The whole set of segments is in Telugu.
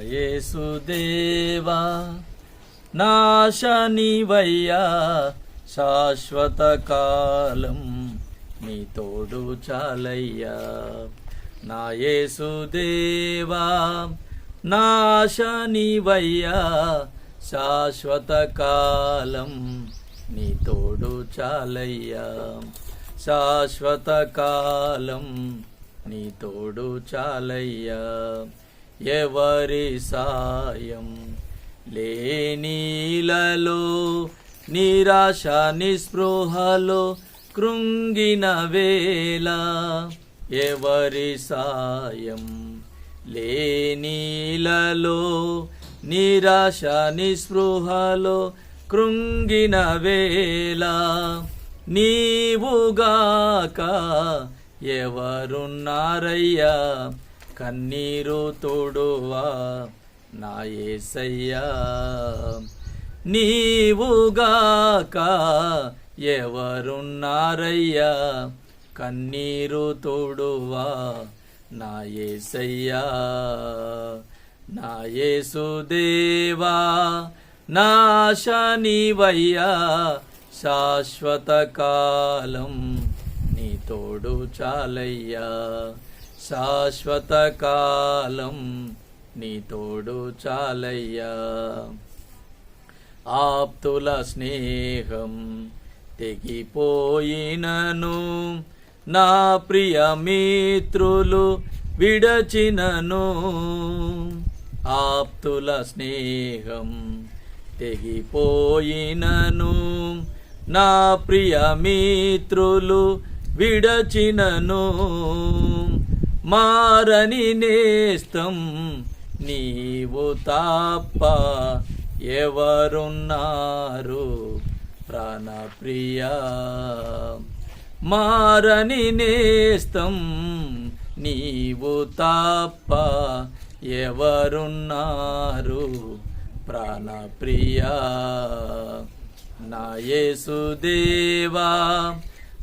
యేసుదేవా నాశనివయ్యా శాశ్వత కాలం నీ తోడు చాలయ్యా. నా యేసుదేవా నాశనివయ్యా శాశ్వత కాలం నీ తోడు చాలయ్యా. శాశ్వత కాలం నీ తోడు చాలయ్యా. ఎవరి సాయం లేనీలలో నిరాశ నిస్పృహలో కృంగిన వేళ. ఎవరి సాయం లేనీలలో నిరాశ నిస్పృహలో కృంగిన వేళ. నీవుగాక ఎవరున్నారయ్యా? కన్నీరు తోడువా నా ఏసయ్యా. నీవుగాక ఎవరున్నారయ్యా? కన్నీరు తోడువా నా ఏసయ్యా. నా యేసుదేవా నాశనివయ్యా శాశ్వత కాలం నీ తోడు చాలయ్యా. శాశ్వత కాలం నీ తోడు చాలయ్యా. ఆప్తుల స్నేహం తెగిపోయినను నా ప్రియ మిత్రులు విడచినను. ఆప్తుల స్నేహం తెగిపోయినను నా ప్రియ మిత్రులు విడచినను. మారని నేస్తం నీవు తప్ప ఎవరున్నారు ప్రాణప్రియా. మారని నేస్తం నీవు తప్ప ఎవరున్నారు ప్రాణప్రియా. నా యేసుదేవా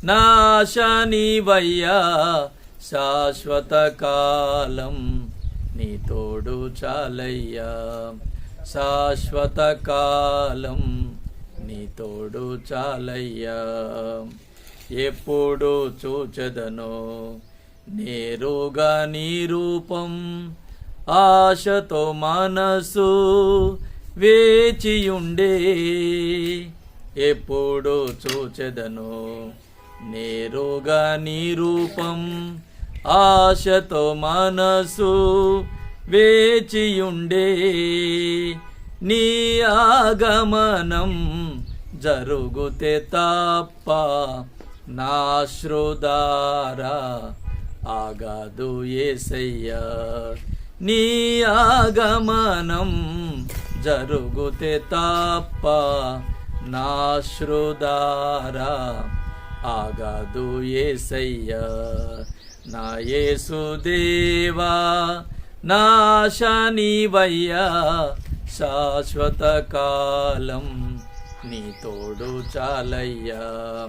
నాశనివయ్యా శాశ్వత కాలం నీ తోడు చాలయ్యా. శాశ్వత కాలం నీ తోడు చాలయ్యా. ఎప్పుడు చూచదనో నేరుగా నీ రూపం ఆశతో మనసు వేచియుండే. ఎప్పుడు చూచెదను నేరుగా నీ రూపం ఆశతో మనసు వేచియుండే నీ ఆగమనం జరుగుతే తప్ప నా శ్రుదారా ఆగాదు ఏసయ్యా. నీ ఆగమనం జరుగుతే తప్ప నా శ్రుదారా ఆగాదు ఏసయ్యా. నా యేసుదేవా నాశనివయ్యా శాశ్వత కాలం నీ తోడు చాలయ్యా.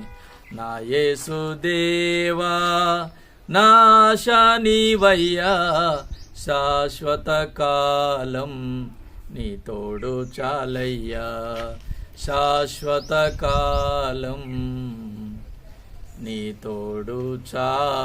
నా యేసుదేవా నాశనివయ్యా శాశ్వత కాలం నీ తోడు చాలయ్యా. శాశ్వత కాలం నీ తోడు చాలయ్యా.